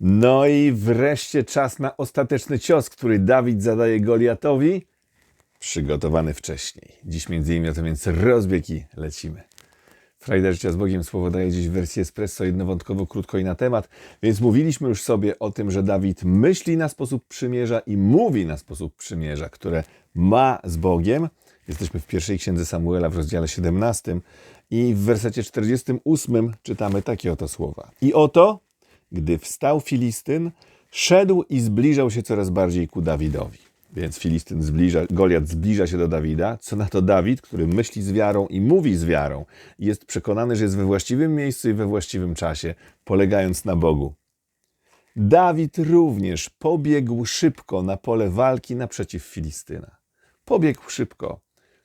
No i wreszcie czas na ostateczny cios, który Dawid zadaje Goliatowi, przygotowany wcześniej. Dziś między innymi o to więc rozbiegi lecimy. Frajda Życia z Bogiem słowo daje dziś w wersji espresso jednowątkowo, krótko i na temat. Więc mówiliśmy już sobie o tym, że Dawid myśli na sposób przymierza i mówi na sposób przymierza, które ma z Bogiem. Jesteśmy w pierwszej księdze Samuela w rozdziale 17 i w wersecie 48 czytamy takie oto słowa. I oto, gdy wstał Filistyn, szedł i zbliżał się coraz bardziej ku Dawidowi. Więc Filistyn zbliża, Goliat zbliża się do Dawida, co na to Dawid, który myśli z wiarą i mówi z wiarą, jest przekonany, że jest we właściwym miejscu i we właściwym czasie, polegając na Bogu. Dawid również pobiegł szybko na pole walki naprzeciw Filistyna. Pobiegł szybko.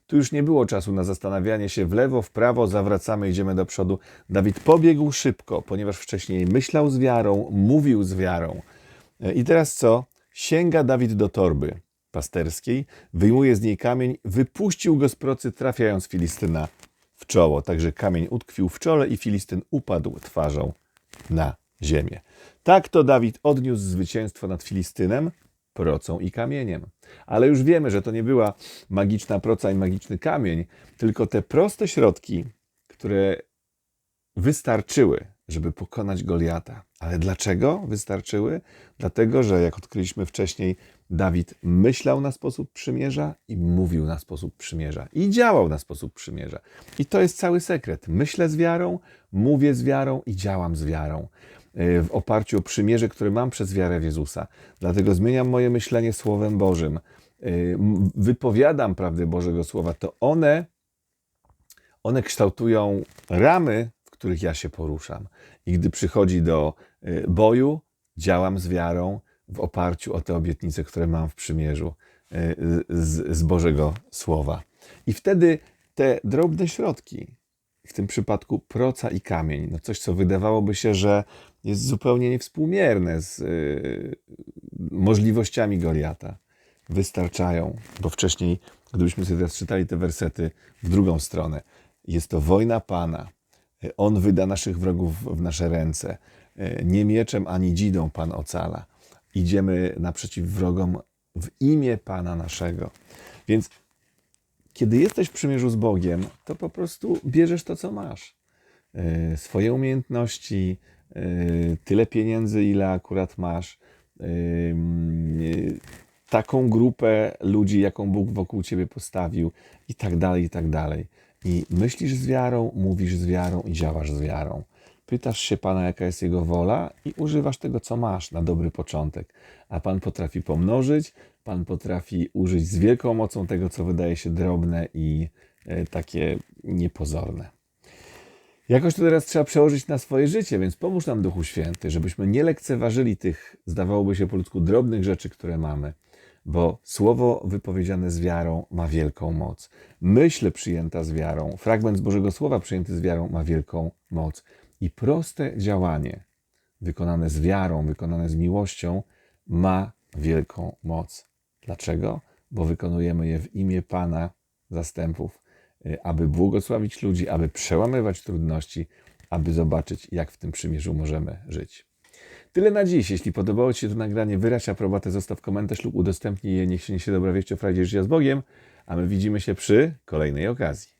Tu już nie było czasu na zastanawianie się w lewo, w prawo, zawracamy, idziemy do przodu. Dawid pobiegł szybko, ponieważ wcześniej myślał z wiarą, mówił z wiarą. I teraz co? Sięga Dawid do torby pasterskiej, wyjmuje z niej kamień, wypuścił go z procy, trafiając Filistyna w czoło. Także kamień utkwił w czole i Filistyn upadł twarzą na ziemię. Tak to Dawid odniósł zwycięstwo nad Filistynem procą i kamieniem. Ale już wiemy, że to nie była magiczna proca i magiczny kamień, tylko te proste środki, które wystarczyły, żeby pokonać Goliata. Ale dlaczego wystarczyły? Dlatego, że jak odkryliśmy wcześniej, Dawid myślał na sposób przymierza i mówił na sposób przymierza i działał na sposób przymierza. I to jest cały sekret. Myślę z wiarą, mówię z wiarą i działam z wiarą w oparciu o przymierze, które mam przez wiarę w Jezusa. Dlatego zmieniam moje myślenie Słowem Bożym. Yy, Wypowiadam prawdy Bożego Słowa. To one, one kształtują ramy, w których ja się poruszam. I gdy przychodzi do yy, boju, działam z wiarą w oparciu o te obietnice, które mam w przymierzu z, z Bożego Słowa. I wtedy te drobne środki, w tym przypadku proca i kamień, no coś, co wydawałoby się, że jest zupełnie niewspółmierne z yy, możliwościami Goliata, wystarczają, bo wcześniej, gdybyśmy sobie teraz czytali te wersety w drugą stronę, jest to wojna Pana. On wyda naszych wrogów w nasze ręce. Nie mieczem ani dzidą Pan ocala. Idziemy naprzeciw wrogom w imię Pana naszego. Więc kiedy jesteś w przymierzu z Bogiem, to po prostu bierzesz to, co masz. Swoje umiejętności, tyle pieniędzy, ile akurat masz, yy, taką grupę ludzi, jaką Bóg wokół ciebie postawił, i tak dalej, i tak dalej. I myślisz z wiarą, mówisz z wiarą i działasz z wiarą. Pytasz się Pana, jaka jest Jego wola, i używasz tego, co masz na dobry początek. A Pan potrafi pomnożyć, Pan potrafi użyć z wielką mocą tego, co wydaje się drobne i takie niepozorne. Jakoś to teraz trzeba przełożyć na swoje życie, więc pomóż nam Duchu Święty, żebyśmy nie lekceważyli tych, zdawałoby się po ludzku, drobnych rzeczy, które mamy, bo słowo wypowiedziane z wiarą ma wielką moc. Myśl przyjęta z wiarą, fragment z Bożego Słowa przyjęty z wiarą ma wielką moc. I proste działanie, wykonane z wiarą, wykonane z miłością, ma wielką moc. Dlaczego? Bo wykonujemy je w imię Pana zastępów, aby błogosławić ludzi, aby przełamywać trudności, aby zobaczyć, jak w tym przymierzu możemy żyć. Tyle na dziś. Jeśli podobało Ci się to nagranie, wyraź aprobatę, zostaw komentarz lub udostępnij je. Niech się niesie dobra wieść o frajdzie życia z Bogiem, a my widzimy się przy kolejnej okazji.